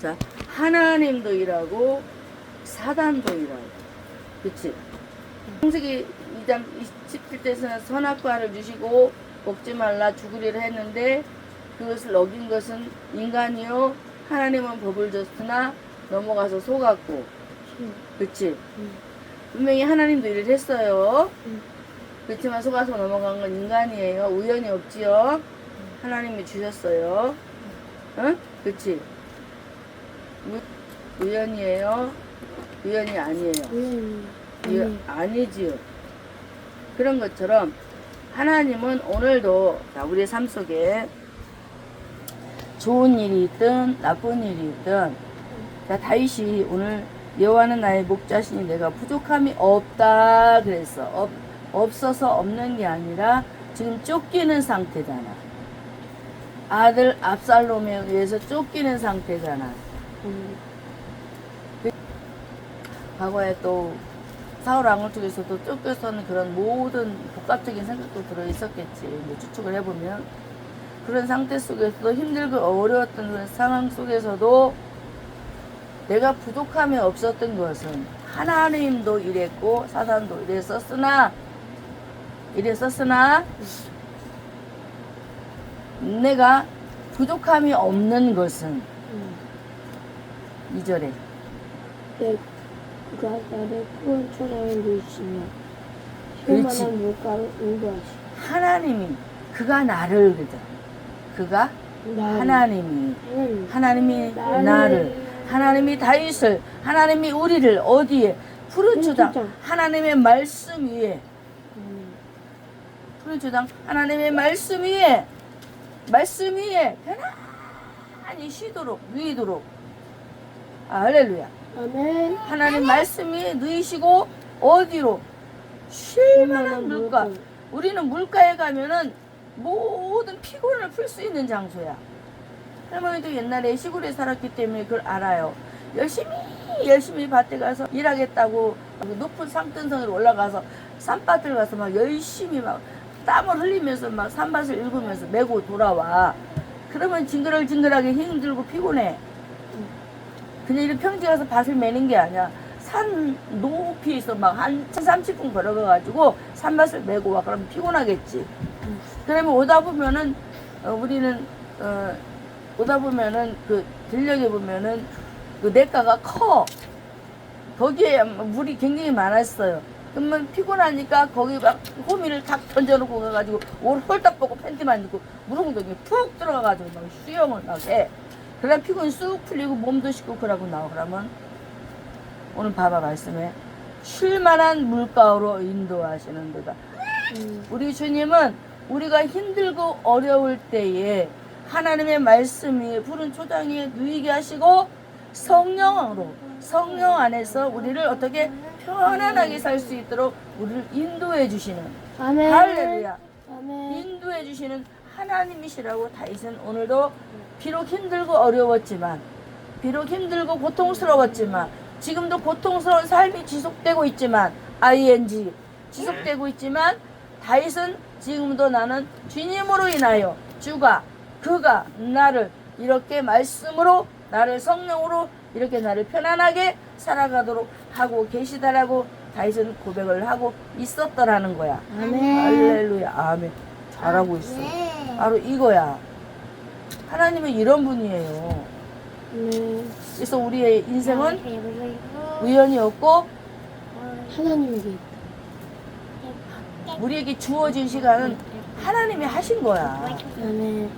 자, 하나님도 일하고 사단도 일하고. 그치? 창세기 2장 17절에서는 선악과를 주시고 먹지 말라 죽으리라 했는데 그것을 어긴 것은 인간이요 하나님은 법을 줬으나 넘어가서 속았고 그치? 응. 분명히 하나님도 일을 했어요 응. 그렇지만 속아서 넘어간 건 인간이에요 우연이 없지요 하나님이 주셨어요 응? 그치? 우, 우연이에요 우연이 아니에요 우연히. 이- 아니. 아니지요. 그런 것처럼 하나님은 오늘도 자, 우리의 삶 속에 좋은 일이 있든 나쁜 일이 있든 자, 다윗이 오늘 여호와는 나의 목자시니 내가 부족함이 없다 그랬어. 없, 없어서 없는 게 아니라 지금 쫓기는 상태잖아. 아들 압살롬에 의해서 쫓기는 상태잖아. 음. 과거에 또 사울 왕을 통해서도 쫓겨서는 그런 모든 복합적인 생각도 들어 있었겠지. 추측을 해보면 그런 상태 속에서도 힘들고 어려웠던 그런 상황 속에서도 내가 부족함이 없었던 것은 하나님도 이랬고 사단도 이랬었으나 이랬었으나 내가 부족함이 없는 것은 음. 이절에 내 그가 나를 초장에 누시며 그렇지. 쉴만한 물가로 인도하시. 하나님이 그가 나를 그죠. 그가 하나님이 하나님. 하나님이 나를. 하나님이 다윗을 하나님이 우리를 어디에 푸른 초당 초장. 하나님의 말씀 위에 음. 푸른 초당 하나님의 말씀 위에 말씀 위에 편안히 쉬도록 누이도록 아, 할렐루야 아멘. 하나님 말씀 위에 누이시고 어디로 쉴만한 물가 우리는 물가에 가면은 모든 피곤을 풀 수 있는 장소야. 할머니도 옛날에 시골에 살았기 때문에 그걸 알아요. 열심히 열심히 밭에 가서 일하겠다고 높은 상등성으로 올라가서 산밭을 가서 막 열심히 막 땀을 흘리면서 막 산밭을 읽으면서 메고 돌아와. 그러면 징그러징그하게 힘들고 피곤해. 그냥 이렇게 평지 가서 밭을 매는 게 아니야. 산 높이에서 막한 30분 걸어가가지고 산밭을 메고 와. 그러면 피곤하겠지. 그러면 오다 보면은 어, 우리는 어, 오다 보면은 그 들녘에 보면은 그 냇가가 커. 거기에 물이 굉장히 많았어요. 그러면 피곤하니까 거기 막 호미를 탁 던져놓고 가가지고 옷 홀딱 벗고 팬티만 입고 무릎을 여기 푹 들어가가지고 막 수영을 막 해. 그러면 피곤이 쑥 풀리고 몸도 씻고 그러고 나와. 그러면 오늘 봐봐 말씀에 쉴만한 물가로 인도하시는 데다. 음. 우리 주님은 우리가 힘들고 어려울 때에 하나님의 말씀이 푸른 초장에 누이게 하시고 성령으로 성령 안에서 우리를 어떻게 편안하게 살 수 있도록 우리를 인도해 주시는 아멘. 할렐루야 아멘. 인도해 주시는 하나님이시라고 다윗은 오늘도 비록 힘들고 어려웠지만 비록 힘들고 고통스러웠지만 지금도 고통스러운 삶이 지속되고 있지만 ing 지속되고 있지만 다윗은 지금도 나는 주님으로 인하여 주가 그가 나를 이렇게 말씀으로 나를 성령으로 이렇게 나를 편안하게 살아가도록 하고 계시다라고 다윗은 고백을 하고 있었더라는 거야. 아멘. 할렐루야. 아멘. 잘하고 있어. 바로 이거야. 하나님은 이런 분이에요. 아멘. 그래서 우리의 인생은 우연이 없고 하나님에게 우리에게 주어진 시간은 하나님이 하신 거야.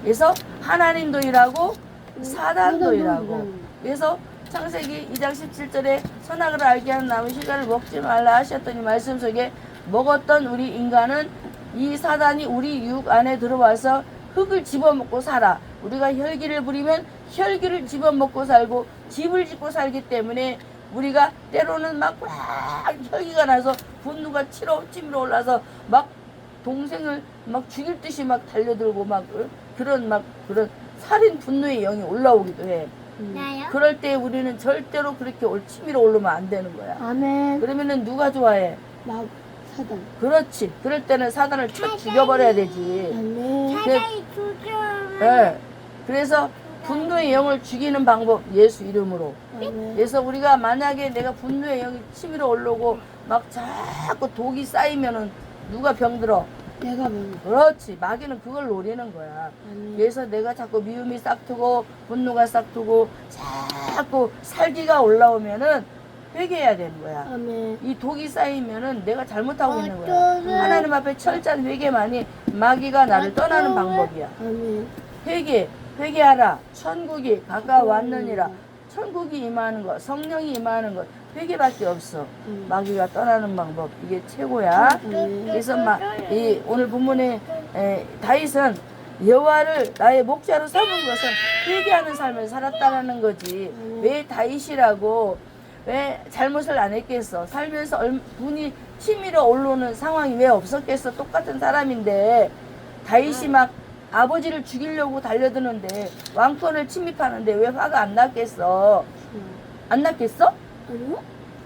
그래서 하나님도 일하고 사단도 사단도 일하고. 그래서 창세기 2장 17절에 선악을 알게 하는 나무 실과를 먹지 말라 하셨더니 말씀 속에 먹었던 우리 인간은 이 사단이 우리 육 안에 들어와서 흙을 집어먹고 살아. 우리가 혈기를 부리면 혈기를 집어먹고 살고 집을 짓고 살기 때문에 우리가 때로는 막, 막 혈기가 나서 분노가 치러 치밀어 올라서 막 동생을 막 죽일 듯이 막 달려들고 막 어? 그런 막 그런 살인 분노의 영이 올라오기도 해. 음. 나요? 그럴 때 우리는 절대로 그렇게 올 치밀어 오르면 안 되는 거야. 아멘. 그러면은 누가 좋아해? 막 사단. 그렇지. 그럴 때는 사단을 쳐 죽여버려야 되지. 아멘. 그- 사장이 조절. 예. 그래서 분노의 영을 죽이는 방법 예수 이름으로. 그래서 우리가 만약에 내가 분노의 영이 치밀어 올라오고 막 자꾸 독이 쌓이면은 누가 병들어? 내가 명. 그렇지. 마귀는 그걸 노리는 거야. 그래서 내가 자꾸 미움이 싹트고 분노가 싹트고 자꾸 살기가 올라오면은 회개해야 되는 거야. 아멘. 이 독이 쌓이면은 내가 잘못하고 있는 거야. 하나님 앞에 철저한 회개만이 마귀가 나를 떠나는 방법이야. 아멘. 회개, 회개하라. 천국이 가까웠느니라. 천국이 임하는 것, 성령이 임하는 것, 회개밖에 없어. 아멘. 마귀가 떠나는 방법 이게 최고야. 아멘. 그래서 막 이 오늘 본문에 에, 다윗은 여호와를 나의 목자로 삼은 것은 회개하는 삶을 살았다라는 거지. 왜 다윗이라고 왜 잘못을 안 했겠어? 살면서 얼, 분이 치밀어 올라오는 상황이 왜 없었겠어? 똑같은 사람인데 다윗이 막 아버지를 죽이려고 달려드는데 왕권을 침입하는데 왜 화가 안 났겠어? 안 났겠어? 아니요?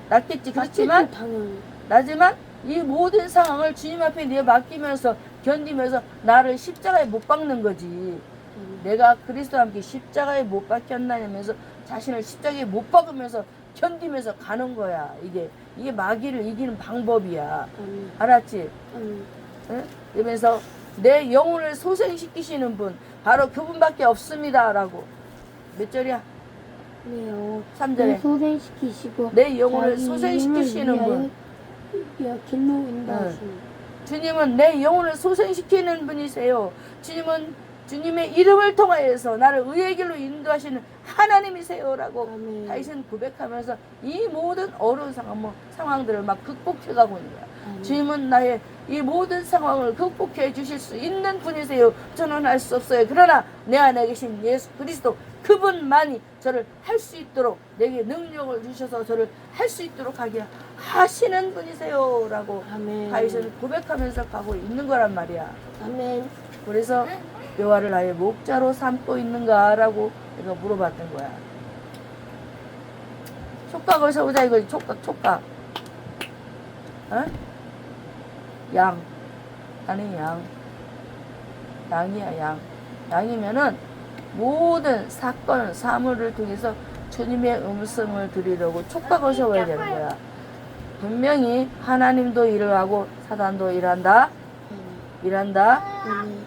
났겠지. 그렇지만 당연히. 나지만 이 모든 상황을 주님 앞에 내 맡기면서 견디면서 나를 십자가에 못 박는 거지. 아멘. 내가 그리스도와 함께 십자가에 못 박혔나면서 자신을 십자가에 못 박으면서 견디면서 가는 거야. 이게 이게 마귀를 이기는 방법이야. 알았지? 아멘. 응? 그러면서 내 영혼을 소생시키시는 분 바로 그분밖에 없습니다라고. 몇 절이야? 네요. 3절에 소생시키시고 내 영혼을 소생시키시는 분. 위하여 길로 인도하시는 주님은 내 영혼을 소생시키는 분이세요. 주님은 주님의 이름을 통하여서 나를 의의 길로 인도하시는 하나님이세요라고. 다윗은 고백하면서 이 모든 어려운 상황, 뭐 상황들을 막 극복해가고 있는 거야. 주님은 나의 이 모든 상황을 극복해 주실 수 있는 분이세요. 저는 할 수 없어요. 그러나 내 안에 계신 예수 그리스도 그분만이 저를 할 수 있도록 내게 능력을 주셔서 저를 할 수 있도록 하게 하시는 분이세요라고. 다윗은 고백하면서 가고 있는 거란 말이야. 아멘. 그래서 여호와를 나의 목자로 삼고 있는가라고 내가 물어봤던 거야. 촉각을 세우자 이거지. 촉각, 촉각. 어? 양. 나는 양. 양이야, 양. 양이면은 모든 사건, 사물을 통해서 주님의 음성을 들으려고 세워야 되는 거야. 분명히 하나님도 일을 하고 사단도 일한다. 일한다.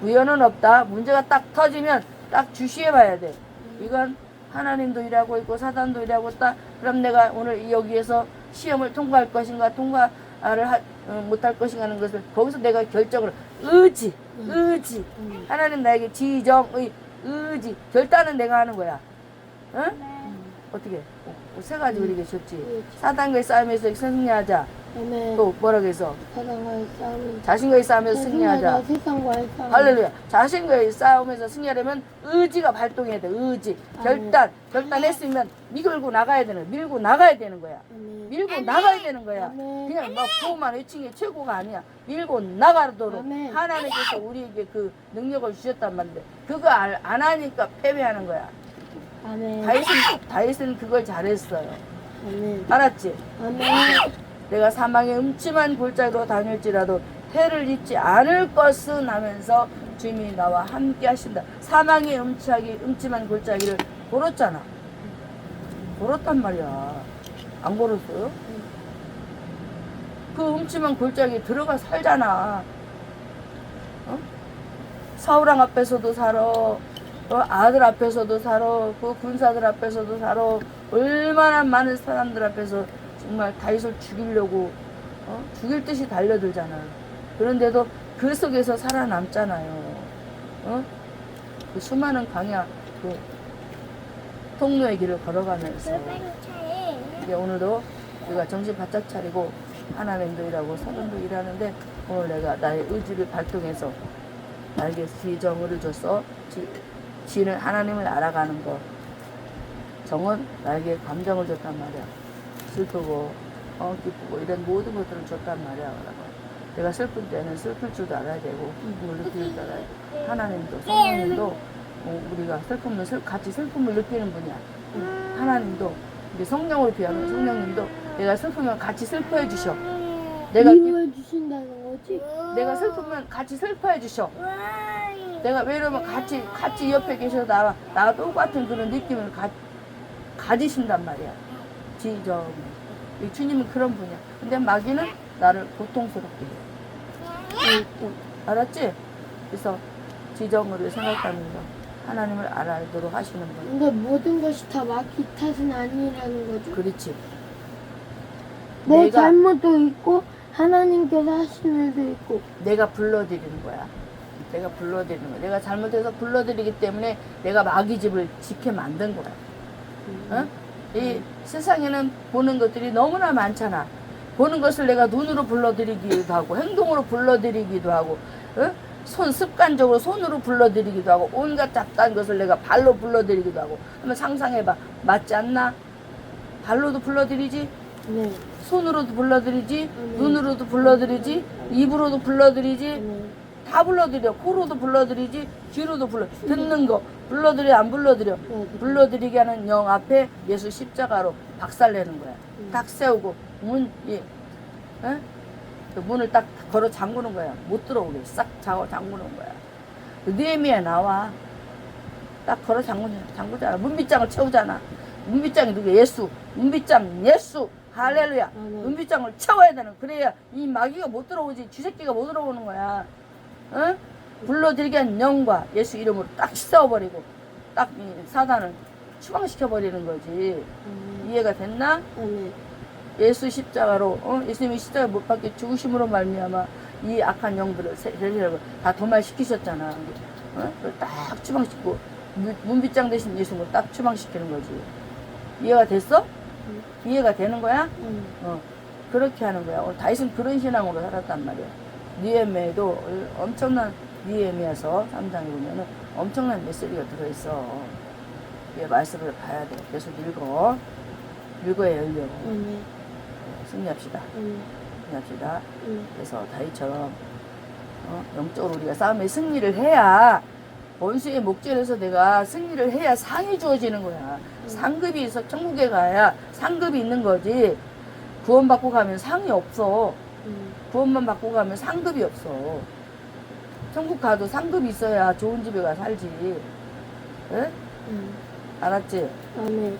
우연은 없다. 문제가 딱 터지면 딱 주시해 봐야 돼. 이건 하나님도 일하고 있고 사단도 일하고 있다. 그럼 내가 오늘 여기에서 시험을 통과할 것인가 통과 를 하- 어, 못할 것인가 하는 것을 거기서 내가 결정을 의지, 의지. 아멘. 하나님 나에게 지정의 의지 결단은 내가 하는 거야. 응? 아멘. 어떻게? 어, 세 가지 우리에게 줬지. 음. 사단과의 싸움에서 승리하자. 아멘. 또 뭐라 그래서 사랑과의 싸움. 자신과의 싸움에서 승리하자. 세상과의 싸움. 할렐루야. 자신과의 싸움에서 승리하려면 의지가 발동해야 돼. 의지. 결단. 결단했으면 밀고 나가야 되는. 밀고 나가야 되는 거야. 밀고 나가야 되는 거야. 그냥 막 구호만 외치는 게 최고가 아니야. 밀고 나가도록. 하나님께서 우리에게 그 능력을 주셨단 말인데 그거 알- 안 하니까 패배하는 거야. 다윗은 다윗은 그걸 잘했어요. 알았지? 내가 사망의 음침한 골짜기로 다닐지라도 해를 입지 않을 것은 하면서 주님이 나와 함께 하신다. 사망의 음침하기, 음침한 골짜기를 걸었잖아. 걸었단 말이야. 안 걸었어요? 그 음침한 골짜기 들어가 살잖아. 어? 사우랑 앞에서도 살아. 어, 아들 앞에서도 살아. 그 군사들 앞에서도 살아. 얼마나 많은 사람들 앞에서 정말 다윗을 죽이려고 어? 죽일 듯이 달려들잖아. 그런데도 그 속에서 살아남잖아요. 어? 그 수많은 광야 그 통로의 길을 걸어가면서 이제 오늘도 우리가 정신 바짝 차리고 하나님도 일하고 사람도 일하는데 오늘 내가 나의 의지를 발동해서 나에게 지정을 줘서 지, 지는 하나님을 알아가는 거 정은 나에게 감정을 줬단 말이야 슬프고 어, 기쁘고 이런 모든 것들을 줬단 말이야 그러고 내가 슬픈 때는 슬플 줄도 알아야 되고 기쁨을 느낄 줄 알아야 돼 하나님도 성령님도 어, 우리가 슬픔을 슬- 같이 슬픔을 느끼는 분이야 하나님도 이제 성령을 비하면 성령님도 내가 슬프면 같이 슬퍼해 주셔. 내가 기- 위로해 주신다는 거지? 내가 슬프면 같이 슬퍼해 주셔. 내가 왜냐면 같이 같이 옆에 계셔서 나와 나와 똑같은 그런 느낌을 가, 가지신단 말이야. 지정. 이 주님은 그런 분이야. 근데 마귀는 나를 고통스럽게 해. 알았지? 그래서 지정으로 생각하면서 하나님을 알아도록 하시는 분. 근데 모든 것이 다 마귀 탓은 아니라는 거죠. 그렇지. 내 내가- 잘못도 있고 하나님께서 하신 일도 있고. 내가 불러드리는 거야. 내가 불러드리는 거야. 내가 잘못해서 불러드리기 때문에 내가 마귀 집을 지게 만든 거야. 어? 이 세상에는 보는 것들이 너무나 많잖아. 보는 것을 내가 눈으로 불러드리기도 하고 행동으로 불러드리기도 하고 어? 손 습관적으로 손으로 불러드리기도 하고 온갖 잡다한 것을 내가 발로 불러드리기도 하고 한번 상상해봐 맞지 않나? 발로도 불러드리지 네. 손으로도 불러드리지 음. 눈으로도 불러드리지 입으로도 불러드리지 네. 다 불러드려 코로도 불러드리지 귀로도 불러 듣는 거 불러드려 안 불러드려 네. 불러드리게 하는 영 앞에 예수 십자가로 박살내는 거야. 음. 딱 세우고 문, 예, 에? 그 문을 딱 걸어 잠그는 거야. 못 들어오게 싹 잠- 잠그는 거야. 그 느헤미야 나와. 딱 걸어 잠그잖아. 잠그잖아. 문빗장을 채우잖아. 문빗장이 누구? 예수. 문빗장 예수. 할렐루야. 아멘. 문빗장을 채워야 되는. 그래야 이 마귀가 못 들어오지. 쥐새끼가 못 들어오는 거야. 어? 불러들이게 한 영과 예수 이름으로 딱 씻어버리고 딱이 사단을 추방시켜 버리는 거지. 음. 이해가 됐나? 네. 예수 십자가로 어? 예수님이 십자가 못 박혀 죽으심으로 말미암아 이 악한 영들을 세력을 다 도말시키셨잖아. 어? 그걸 딱 추방시키고 문- 문빗장 대신 예수님을 딱 추방시키는 거지. 이해가 됐어? 이해가 되는 거야? 음. 어, 그렇게 하는 거야. 다윗은 그런 신앙으로 살았단 말이야. 니에메도 엄청난 니에메에서 3장에 보면은 엄청난 메시지가 들어있어. 이 말씀을 봐야 돼. 계속 읽어. 읽어야 열려. 네. 승리합시다. 네. 승리합시다. 네. 그래서 다윗처럼 어, 영적으로 우리가 싸움에 승리를 해야 원수의 목전에서 내가 승리를 해야 상이 주어지는 거야. 상급이 있어 천국에 가야 상급이 있는 거지. 구원받고 가면 상이 없어. 음. 구원만 받고 가면 상급이 없어. 천국 가도 상급이 있어야 좋은 집에 가 살지. 에? 음. 알았지? 아멘.